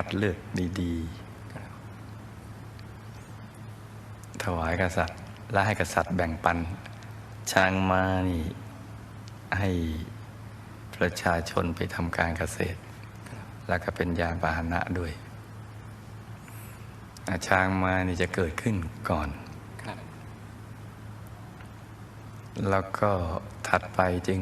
คัดเลือกดีครับๆถวายกษัตริย์ และให้กษัตริย์แบ่งปัน ช้างมานี่ ให้ประชาชนไปทำการเกษตรครับแล้วก็เป็นยานพาหนะด้วยอะช้างมานี่จะเกิดขึ้นก่อนครับแล้วก็ถัดไปจึง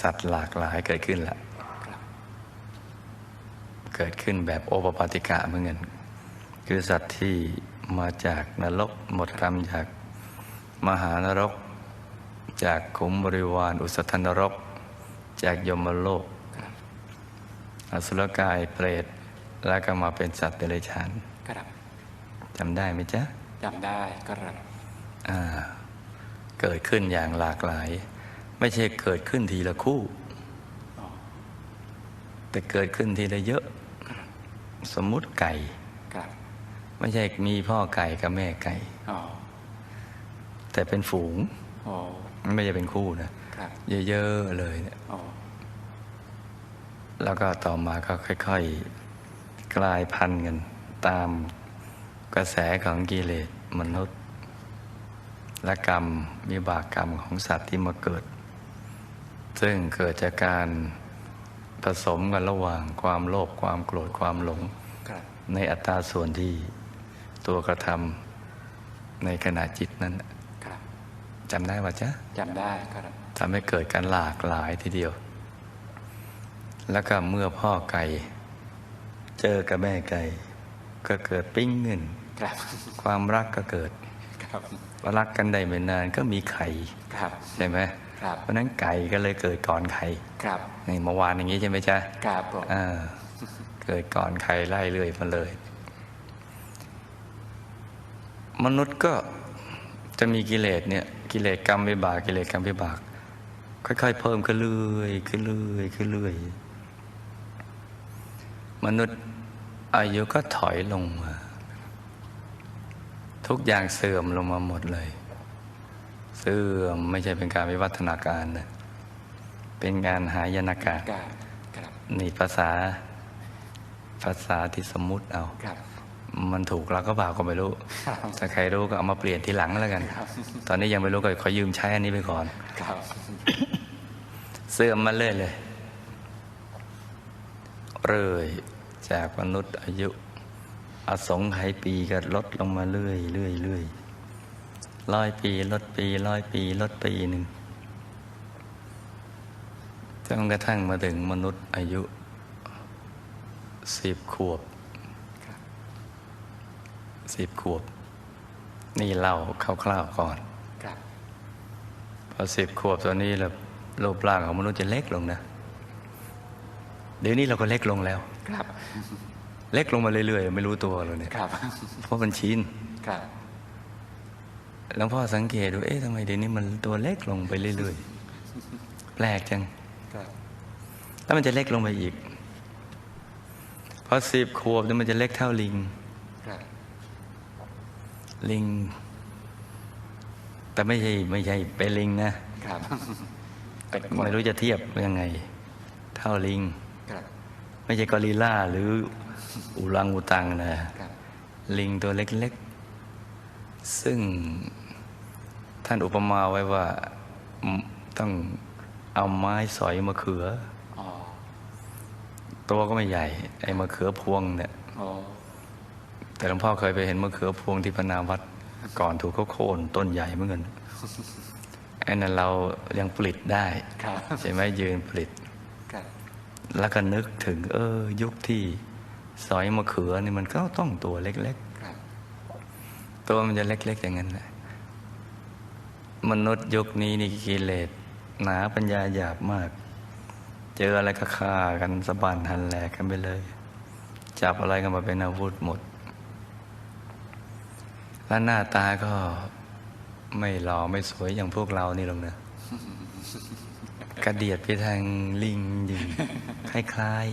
สัตว์หลากหลายเกิดขึ้นละครับ เกิดขึ้นแบบโอปปาติกะเหมือนกันคือสัตว์ที่มาจากนรกหมดกรรมจากมหานรก จากขุมบริวารอุสธนรก จากยมโลกครับอสุรกายเปรตแล้วก็มาเป็นสัตว์เดรัจฉานครับจำได้ไหมจ๊ะจำได้ครับอ่าเกิดขึ้นอย่างหลากหลาย ไม่ใช่เกิดขึ้นทีละคู่อ๋อแต่เกิดขึ้นทีละเยอะ สมมุติไก่ครับไม่ใช่มีพ่อไก่กับแม่ไก่อ๋อแต่เป็นฝูงอ๋อไม่ใช่เป็นคู่นะครับเยอะๆเลยเนี่ยอ๋อแล้วก็ต่อมาก็ค่อยๆกลายพันธุ์กันตามกระแสของกิเลสมนุษย์ และกรรมวิบากกรรมของสัตว์ที่มาเกิด ซึ่งเกิดจากการ ผสมกันระหว่างความโลภความโกรธความหลงครับในอัตราส่วนที่ตัวกระทำในขณะจิตนั้นน่ะครับจำได้ว่าจ๊ะจำได้ครับทำให้เกิดการหลากหลายทีเดียว แล้วก็เมื่อพ่อไก่ เจอกับแม่ไก่ ก็เกิดปิ้งเงินครับความรักก็เกิดครับรักกันได้ไม่นานก็มีไข่ครับใช่ไหมครับ เพราะฉะนั้นไก่ก็เลยเกิดก่อนไข่ครับในเมื่อวานอย่างนี้ใช่ไหมจ๊ะครับผมอ่าเกิดก่อนไข่ไล่เรื่อยมาเลย มนุษย์ก็จะมีกิเลสเนี่ยกิเลสกรรมวิบากกิเลสกรรมวิบาก ค่อยๆ เพิ่มขึ้นเรื่อยขึ้นเรื่อยขึ้นเรื่อยมนุษย์อายุก็ถอยลงมา ทุกอย่างเสื่อมลงมาหมดเลย เสื่อมไม่ใช่เป็นการวิวัฒนาการนะเป็นงานหายนาการครับครับนี่ภาษาภาษาที่สมมุติเอาครับมันถูกเราก็เปล่าก็ไม่รู้ครับถ้าใครรู้ก็เอามาเปลี่ยนทีหลังแล้วกันครับตอนนี้ยังไม่รู้ก็ขอยืมใช้อันนี้ไปก่อนครับเสื่อมมาเรื่อยเลย เรื่อยจากมนุษย์อายุ อสงไขยปีก็ลดลงมาเรื่อยเรื่อยเรื่อย ร้อยปีลดปีร้อยปีลดปีหนึ่งจนกระทั่งมาถึงมนุษย์อายุสิบขวบครับสิบขวบ นี่เล่าคร่าวๆก่อนครับพอสิบขวบตัวนี้แล้วรูปร่างของมนุษย์จะเล็กลงนะ เดี๋ยวนี้เราก็เล็กลงแล้ว ครับ เล็กลงมาเรื่อยๆ ไม่รู้ตัวเลยเนี่ยครับเพราะมันชินครับ หลวงพ่อสังเกตดูเอ๊ะทำไมเดี๋ยวนี้มันตัวเล็กลงไปเรื่อยๆ แปลกจังครับแล้วมันจะเล็กลงไปอีกพอสิบขวบเนี่ยมันจะเล็กเท่าลิงครับลิง แต่ไม่ใช่ไม่ใช่เป็นลิงนะครับไม่รู้จะเทียบยังไง เท่าลิงครับไม่ใช่กอริลลาหรืออุรังอุตังนะครับลิงตัวเล็กๆ ซึ่ง ท่านอุปมาไว้ว่าอืมต้องเอาไม้สอยมะเขืออ๋อตัวก็ไม่ใหญ่ ไอ้มะเขือพวงเนี่ยอ๋อแต่หลวงพ่อเคยไปเห็นมะเขือพวงที่พนาวัดก่อนถูกเขาโค่นต้นใหญ่เหมือนกันไอ้นั้นเรายังผลิตได้ครับใช่ไหมยืนผลิตครับแล้วก็นึกถึง เออ ยุคที่สอยมะเขือนี่มันก็ต้องตัวเล็กครับๆตัวมันจะเล็ก ๆ อย่างนั้นแหละ มนุษย์ยุคนี้นี่กิเลสหนาปัญญาหยาบมาก เจออะไรก็ฆ่ากันสะบันหันแหลกกันไปเลย จับอะไรกันมาเป็นอาวุธหมดและหน้าตาก็ไม่หล่อไม่สวยอย่างพวกเรานี่หรอกนะกระเดียดไปทางลิงยิงคล้าย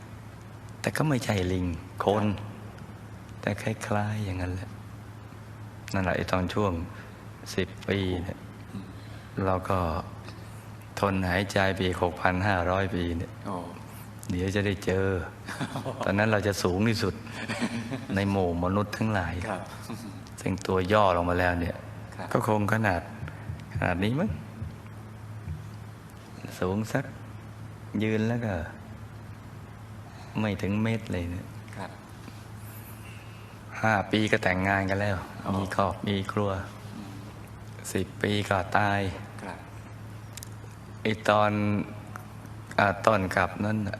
ๆ แต่ก็ไม่ใช่ลิงคน แต่คล้ายๆอย่างนั้นแหละ นั่นแหละไอ้ตอนช่วง สิบปีเนี่ยเราก็ทนหายใจไปหกพันห้าร้อยปีเนี่ยโอ้เดี๋ยวจะได้เจอ ตอนนั้นเราจะสูงที่สุดในหมู่มนุษย์ทั้งหลายครับซึ่งตัวย่อลงมาแล้วเนี่ยครับก็คงขนาดขนาดนี้มั้งสูงสักยืนแล้วก็ ไม่ถึงเมตรเลยเนี่ยครับห้าปีก็แต่งงานกันแล้วอ๋อมีครอบมีครัว สิบปีก็ตายครับไอตอนอาตอนกลับนั้นน่ะ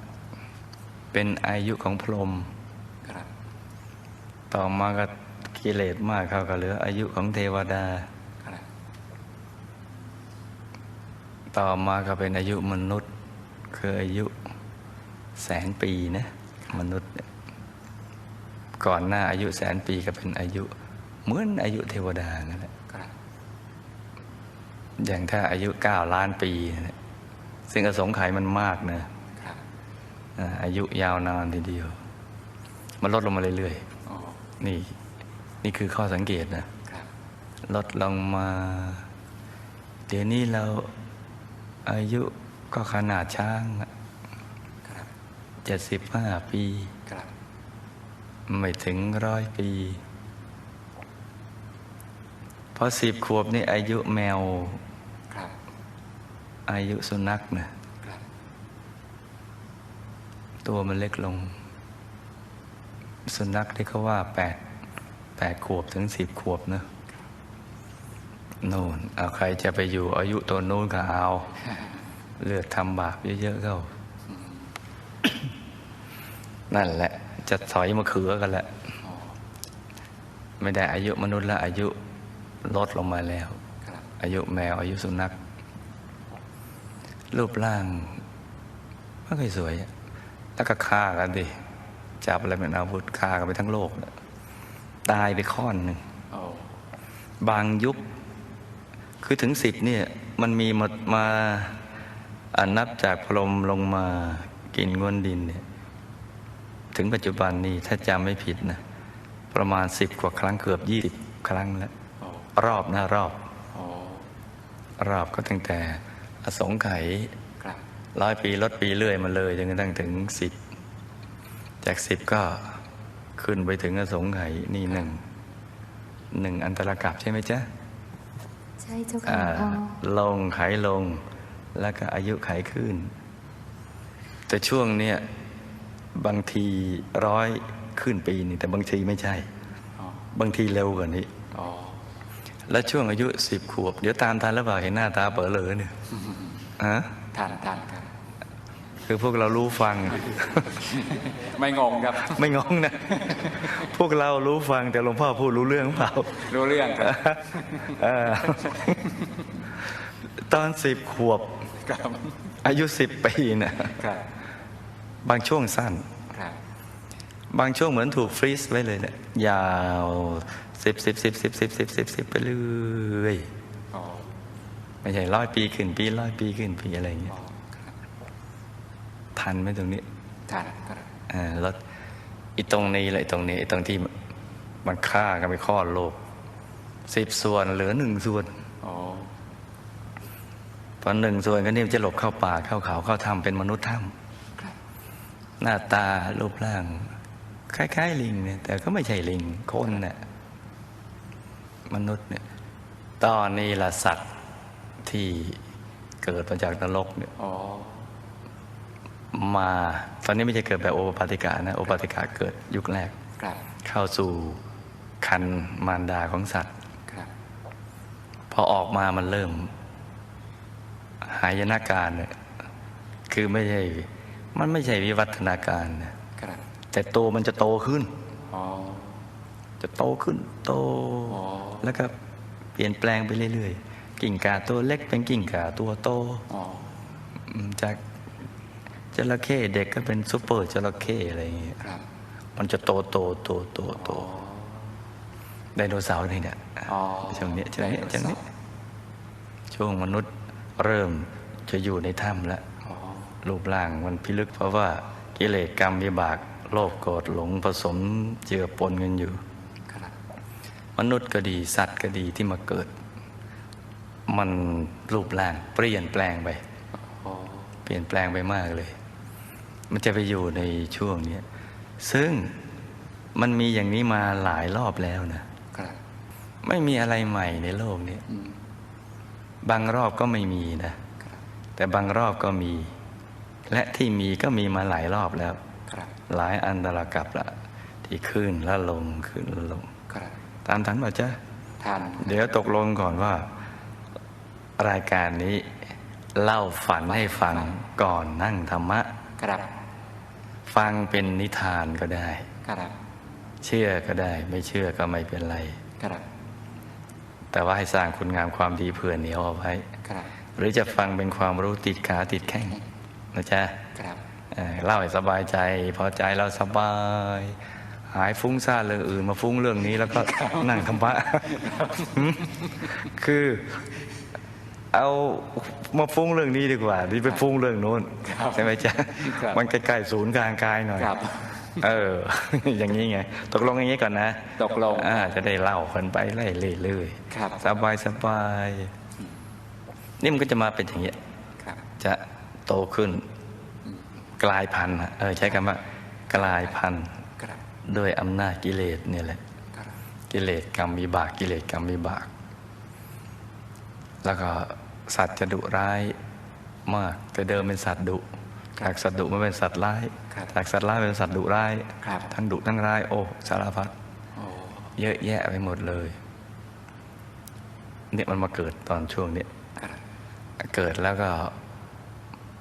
เป็นอายุของพรหมครับต่อมาก็กิเลสมากเขาก็เหลือ อายุของเทวดาครับต่อมาก็เป็นอายุมนุษย์ คืออายุแสนปีนะ มนุษย์เนี่ยก่อนหน้าอายุแสนปีก็เป็นอายุ เหมือนอายุเทวดานั่นแหละครับ อย่างถ้าอายุเก้าล้านปีเนี่ยซึ่งอสงไขยมันมากนะครับอ่าอายุยาวนานทีเดียว มันลดลงมาเรื่อยอ๋อๆนี่ นี่คือข้อสังเกตนะครับลดลงมา เดี๋ยวนี้เราอายุก็ขนาดช้างครับเจ็ดสิบห้าปีครับไม่ถึงร้อยปีเพราะสิบขวบนี่อายุแมวครับ อายุสุนัขนะครับตัวมันเล็กลง สุนัขที่เขาว่าแปดแปดขวบถึงสิบขวบนะโน่นเอาใครจะไปอยู่อายุตัวนู้นก็เอา เลือดทำบาปเยอะๆเข้า นั่นแหละ จะถอยมาเขือกันแหละอ๋อไม่ได้อายุมนุษย์แล้วอายุลดลงมาแล้วครับอายุแมวอายุสุนัข รูปร่างไม่ค่อยสวยอะแล้วก็ฆ่ากันดิ จับอะไรเป็นอาวุธฆ่ากันไปทั้งโลกน่ะตายไปข้อนหนึ่งโอ้บางยุค คือถึงสิบเนี่ย มันมีมามาอ่านับจากพรหมลงมากินงวนดินเนี่ย ถึงปัจจุบันนี้ถ้าจำไม่ผิดนะ ประมาณสิบกว่าครั้งเกือบยี่สิบครั้งแล้วโอ้รอบนะรอบโอ้รอบก็ตั้งแต่ อสงไขยครับร้อยปีลดปีเรื่อยมาเลยจนกระทั่งถึงสิบจากสิบก็ขึ้นไปถึงอสงไขยนี่หนึ่งหนึ่งอันตรกับใช่ไหมจ๊ะ ใช่เจ้าค่ะอ่าหลวงพ่อลงไขลง แล้วก็อายุไขขึ้น แต่ช่วงเนี้ยบางทีร้อยขึ้นปีนี่แต่บางทีไม่ใช่อ๋อบางทีเร็วกว่านี้อ๋อแล้วช่วงอายุสิบขวบ เดี๋ยวตามทันหรือเปล่าเห็นหน้าตาเป๋อเลยเนี่ย ฮะทานทานครับ คือพวกเรารู้ฟัง ไม่งงครับ ไม่งงนะ พวกเรารู้ฟังแต่หลวงพ่อพูดรู้เรื่องเปล่า รู้เรื่องครับเออตอนสิบขวบครับอายุสิบปีนะครับบางช่วงสั้นครับบางช่วงเหมือนถูกฟรีซไว้เลยเนี่ยยาวสิบสิบสิบสิบสิบสิบสิบสิบไปเรื่อยอ๋อ ไม่ใช่ร้อยปีขึ้นปีร้อยปีขึ้นปีอะไรอย่างเงี้อ๋ยอครับทันไหมตรงนี้ทานครับอ่าแล้วอีตรงนี้แหละไอ้ตรงนี้ไอ้ตรงที่มันฆ่ากันไปข้อดโลกสิบส่วนเหลือหนึ่งส่วนอ๋อพอหนึ่งส่วนก็นี่มันจะหลบเข้าป่าเข้าเขาเข้าถ้ำเป็นมนุษย์ถ้ครับำหน้าตารูปร่าง คล้าย ๆ ลิงเนี่ยแต่ก็ไม่ใช่ลิงคนเนี่ยมนุษย์เนี่ยตอนนี้ละสัตว์ ที่เกิดมาจากนรกเนี่ยอ๋อมา ตอนนี้ไม่ใช่เกิดแบบโอปปาติกานะ โอปปาติกาเกิดยุคแรกครับเข้าสู่คันมารดาของสัตว์ครับพอออกมามันเริ่ม หายนาการเนี่ยคือไม่ใช่ มันไม่ใช่วิวัฒนาการนะครับแต่โตวมันจะโตขึ้นอ๋อจะโตขึ้น โตอ๋อแล้วก็เปลี่ยนแปลงไปเรื่อยๆ กิ่งกาตัวเล็กเป็นกิ่งกาตัวโตอ๋ออืมจากจระเข้เด็กก็เป็นซูเปอร์จระเข้อะไรอย่างเงี้ยครับมันจะโตโตโตโตโตอ๋อไดโนเสาร์นี่เนี่ยอ๋อช่วงเนี้ยช่วงเนี้ยไดโนช่วงเสาร์เนี้ยช่วงมนุษย์เริ่มจะอยู่ในถ้ำแล้วอ๋อรูปร่างมันพิลึกเพราะว่ากิเลสกรรมวิบากโลภโกรธหลงผสมเจือปนกันอยู่ครับมนุษย์ก็ดีสัตว์ก็ดีที่มาเกิด มันรูปร่างเปลี่ยนแปลงไปอ๋อเปลี่ยนแปลงไปมากเลย มันจะไปอยู่ในช่วงเนี้ยซึ่งมันมีอย่างนี้มาหลายรอบแล้วนะครับไม่มีอะไรใหม่ในโลกนี้อืมบางรอบก็ไม่มีนะครับแต่บางรอบก็มี และที่มีก็มีมาหลายรอบแล้วครับหลายอันตรกับละที่ขึ้นแล้วลงขึ้นแล้วลงครับตามทันป่ะจ๊ะทานเดี๋ยวตกลงก่อนว่า รายการนี้เล่าฝันให้ฟังก่อนนั่งธรรมะครับฟังเป็นนิทานก็ได้ครับเชื่อก็ได้ ไม่เชื่อก็ไม่เป็นไรครับแต่ว่าให้สร้างคุณงามความดีเผื่อเหนียวเอาไว้ครับหรือจะฟังเป็นความรู้ติดขาติดแข้งนะจ๊ะครับเอ่อเล่าให้สบายใจ พอใจเราสบาย หายฟุ้งซ่านเรื่องอื่น มาฟุ้งเรื่องนี้แล้วก็นั่งธรรมะคือ เอามาฟุ้งเรื่องนี้ดีกว่าที่ไปฟุ้งเรื่องโน้นใช่ไหมจ๊ะครับมันใกล้ๆศูนย์กลางกายหน่อยครับเออ อย่างนี้ไง ตกลงอย่างนี้ก่อนนะ ตกลงอ่าจะได้เล่ากันไปเรื่อยๆครับสบายสบายนี่มันก็จะมาเป็นอย่างเงี้ยครับจะโตขึ้น กลายพันธุ์อะเออใช้คำว่า กลายพันธุ์ครับด้วยอำนาจกิเลสเนี่ยแหละครับกิเลสกรรมวิบาก กิเลสกรรมวิบาก แล้วก็ สัตว์จะดุร้ายมาก แต่เดิมเป็นสัตว์ดุ จากสัตว์ดุมาเป็นสัตว์ร้ายครับจากสัตว์ร้ายเป็นสัตว์ดุร้ายครับทั้งดุทั้งร้าย โอ้สารพัดโอ้เยอะแยะไปหมดเลย เนี่ยมันมาเกิดตอนช่วงเนี้ยครับเกิดแล้วก็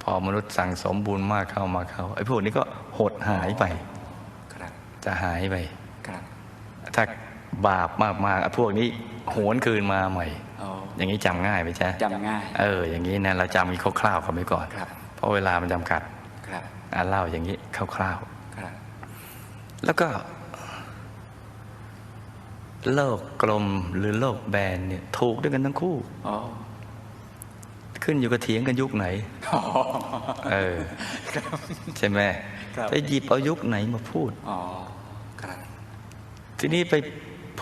พอมนุษย์สั่งสมบูรณ์มากเข้ามาเข้าไอ้พวกนี้ก็หดหายไปครับจะหายไปครับถ้า บาปมากๆไอ้พวกนี้หวนคืนมาใหม่โอ้อย่างนี้จำง่ายไหมจ๊ะจำง่าย เออ อย่างนี้นะเราจำมีคร่าวๆกันไปก่อนครับเพราะเวลามันจำกัดครับอะเล่าอย่างนี้คร่าวครับๆแล้วก็โลกกลมหรือโลกแบนเนี่ยถูกด้วยกันทั้งคู่โอ้ขึ้นอยู่กับเถียงกันยุคไหนโอ้เออใช่ไหมครับไปหยิบเอายุคไหนมาพูดอ๋อครับทีนี้ไป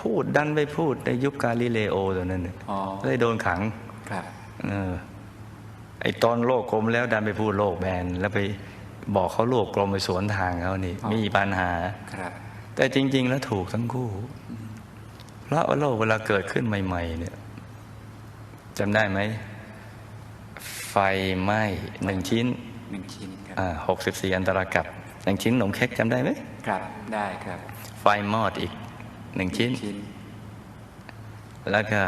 พูดดันไปพูดในยุคกาลิเลโอตัวนั้นเนี่ยอ๋อเลยโดนขังครับเออไอตอนโลกกลมแล้วดันไปพูดโลกแบนแล้วไปบอกเขาโลกกลมไปสวนทางเขานี่มีปัญหาครับแต่จริง ๆ แล้วถูกทั้งคู่เพราะว่าโลกเวลาเกิดขึ้นใหม่ ๆ เนี่ยจำได้ไหมไฟไหม้หนึ่งชิ้นหนึ่งชิ้นครับอ่าหกสิบสี่อันตรากับหนึ่งชิ้นขนมเค้กจำได้ไหมครับได้ครับ ไฟมอดอีก หนึ่งชิ้นชิ้น แล้วก็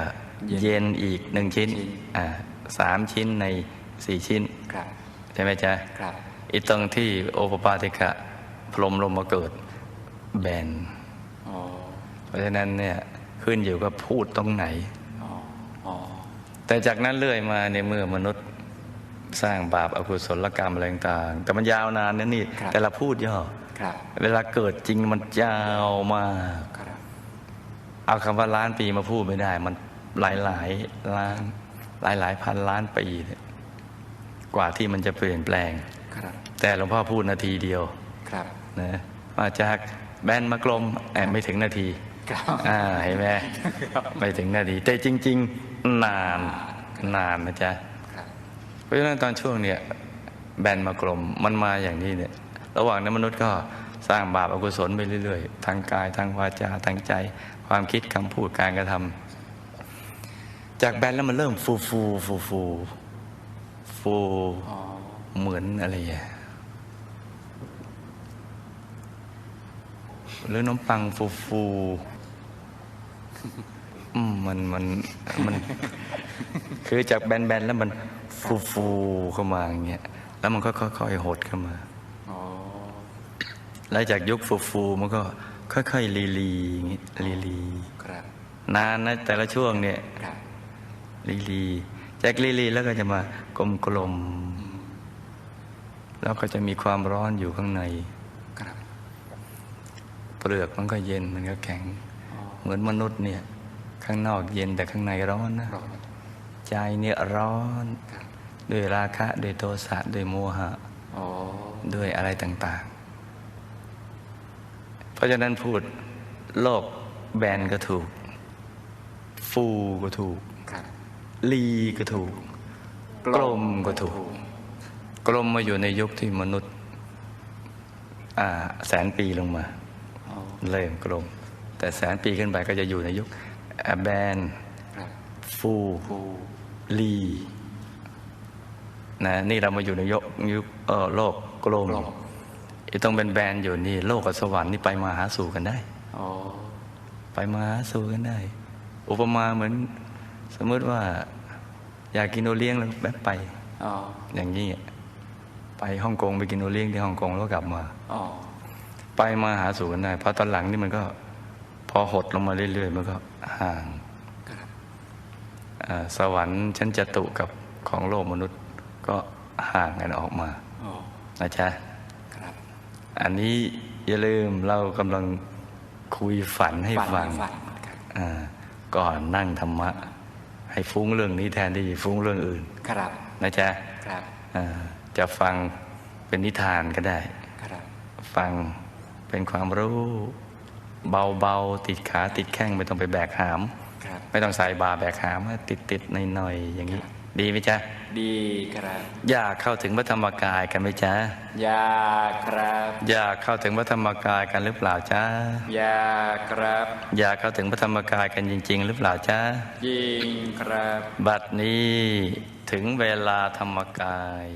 เย็นเย็นอีกหนึ่งชิ้นชิ้นอ่าสามชิ้นในสี่ชิ้นครับใช่ไหมจ๊ะครับอีตรงที่โอปปาติกะพรหมลงมาเกิดแบนอ๋อเพราะฉะนั้นเนี่ยขึ้นอยู่กับพูดตรงไหนอ๋ออ๋อแต่จากนั้นเรื่อยมาในเมื่อมนุษย์สร้างบาปอกุศลกรรมอะไรต่างๆแต่มันยาวนานนะนี่ แต่ละพูดย่อครับเวลาเกิดจริงมันยาวมากครับ เอาคำว่าล้านปีมาพูดไม่ได้ มันหลายหลายๆล้าน หลายหลายๆพันล้านปีเนี่ยกว่าที่มันจะเปลี่ยนแปลงครับแต่หลวงพ่อพูดนาทีเดียวครับนะมาจากแบนมากลมแอบไม่ถึงนาทีครับอ่าเห็นไหมไม่ถึงนาที แต่จริง ๆ นานนานนะจ๊ะครับเพราะฉะนั้นตอนช่วงเนี่ยแบนมากลมมันมาอย่างนี้เนี่ย ระหว่างนั้นมนุษย์ก็สร้างบาปอกุศลไปเรื่อยๆ ทางกายทางวาจาทางใจ ความคิดคำพูดการกระทำจากแบนแล้วมันเริ่มฟูฟูฟูฟูฟูอ๋อเหมือนอะไรอะหรือน้ำปังฟูฟูอืมมันมันมัน คือจากแบนๆแล้วมันฟูฟูเข้ามาอย่างเงี้ยแล้วมันก็ค่อยๆหดเข้ามาอ๋อแล้วจากยุคฟูฟูมันก็ ค่อยๆลีลีอย่างงี้ลีลีครับ นานนะแต่ละช่วงเนี่ยครับลีลีจากลีลีแล้วก็จะมากลมกลมๆแล้วก็จะมีความร้อนอยู่ข้างในครับเปลือกมันก็เย็นมันก็แข็งอ๋อเหมือนมนุษย์เนี่ย ข้างนอกเย็นแต่ข้างในร้อนนะร้อนใจเนี่ยร้อนครับด้วยราคะด้วยโทสะด้วยโมหะอ๋อด้วยอะไรต่างๆ เพราะฉะนั้นพูดโลกแบนก็ถูก ฟูก็ถูกครับลีก็ถูก กลมก็ถูก กลมมาอยู่ในยุคที่มนุษย์อ่าแสนปีลงมาอ๋อเริ่มกลม แต่แสนปีขึ้นไปก็จะอยู่ในยุคแบนครับฟูภูลีนะนี่เรามาอยู่ในยุคยุคเออโลกกลมโลก ไอ้ต้องเป็นแบนอยู่นี่ โลกกับสวรรค์นี่ไปมาหาสู่กันได้อ๋อไปมาหาสู่กันได้ อุปมาเหมือน สมมติว่า อยากกินโอเลี้ยงแล้วแบบไปอ๋ออย่างนี้ไปฮ่องกงไปกินโอเลี้ยงที่ฮ่องกงแล้วกลับมาอ๋อไปมาหาสู่กันได้เพราะตอนหลังนี่มันก็ พอหดลงมาเรื่อยๆมันก็ห่างครับอ่าสวรรค์ชั้นจตุกับของโลกมนุษย์ก็ห่างกันออกมาอ๋อนะจ๊ะครับ อันนี้อย่าลืมเรากำลังคุยฝันให้ฟังฝันครับอ่าก่อนนั่งธรรมะ ให้ฟุ้งเรื่องนี้แทนที่จะฟุ้งเรื่องอื่น ครับนะจ๊ะครับอ่าจะฟังเป็นนิทานก็ได้ ครับ ฟังเป็นความรู้เบาๆ ติดขาติดแข้งไม่ต้องไปแบกหามครับไม่ต้องใส่บาแบกหามติดติดๆหน่อยๆอย่างนี้ ดีไหมจ๊ะ ดีครับ อยากเข้าถึงพระธรรมกายกันไหมจ๊ะยาครับ อยากเข้าถึงพระธรรมกายกันหรือเปล่าจ๊ะยาครับ อยากเข้าถึงพระธรรมกายกันจริง ๆ หรือเปล่าจ๊ะยิงครับ บัดนี้ถึงเวลาธรรมกาย